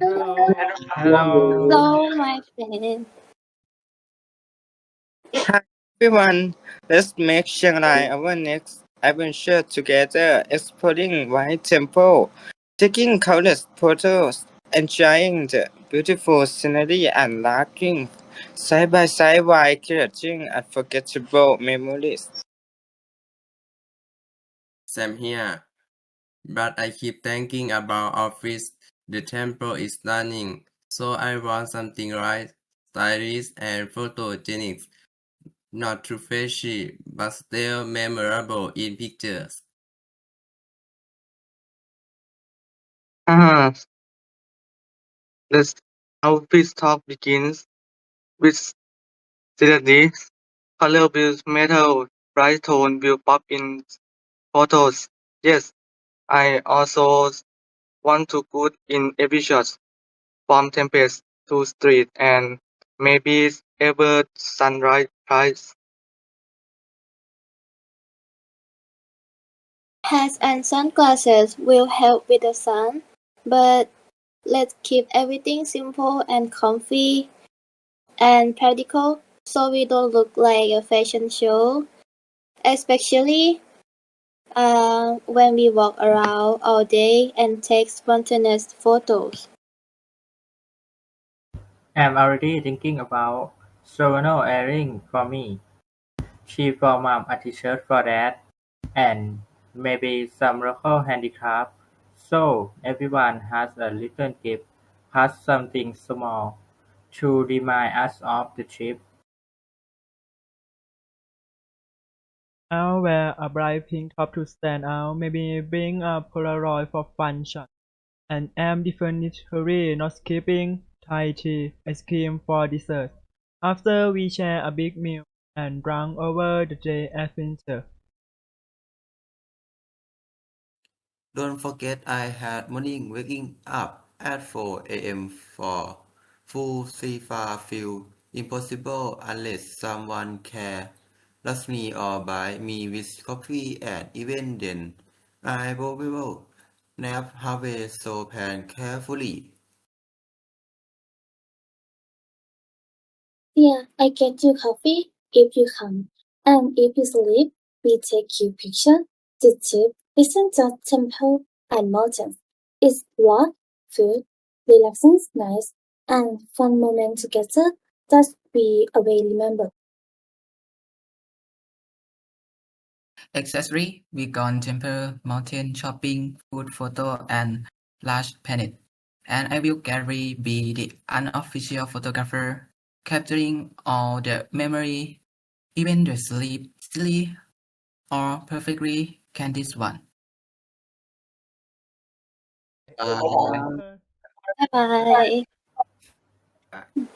Hello. Hello. Hello, my. Hi everyone. Let's make Chiang Rai our next adventure together, exploring White Temple, taking countless photos, enjoying the beautiful scenery and laughing side by side while creating unforgettable memories. Same here. But I keep thinking about office. The temple is stunning, so I want something right, stylish and photogenic. Not too flashy, but still memorable in pictures. Ah, our peace talk begins with seriously. Color builds metal, bright tone will pop in photos. Yes, I also want to good in every shot, from tempest to street and maybe ever sunrise price. Hats and sunglasses will help with the sun, but let's keep everything simple and comfy and practical so we don't look like a fashion show, especially uh, when we walk around all day and take spontaneous photos. I'm already thinking about souvenir earring for me, She for mom a t-shirt for dad, and maybe some local handicraft. So everyone has a little gift, has something small to remind us of the trip. Uh, I'll wear a bright pink top to stand out, maybe bring a Polaroid for fun shot. And am definitely not skipping Thai tea ice cream for dessert. After we share a big meal and drunk over the day adventure. Don't forget I had morning waking up at 4 a.m. for full Sifa feel impossible unless someone care, loves me or buy me with coffee and even then I will be well nap halfway so plan carefully. Yeah, I get you coffee if you come. And if you sleep, we take you picture. The trip isn't just temple and mountains. It's walk, food, relaxing, nice, and fun moment together that we always remember. Accessory, we gone temple, mountain shopping, food photo, and large planet. And I will Gary be the unofficial photographer, capturing all the memory, even the sleep, silly, or perfectly candid one. Uh, bye. Bye bye. Bye.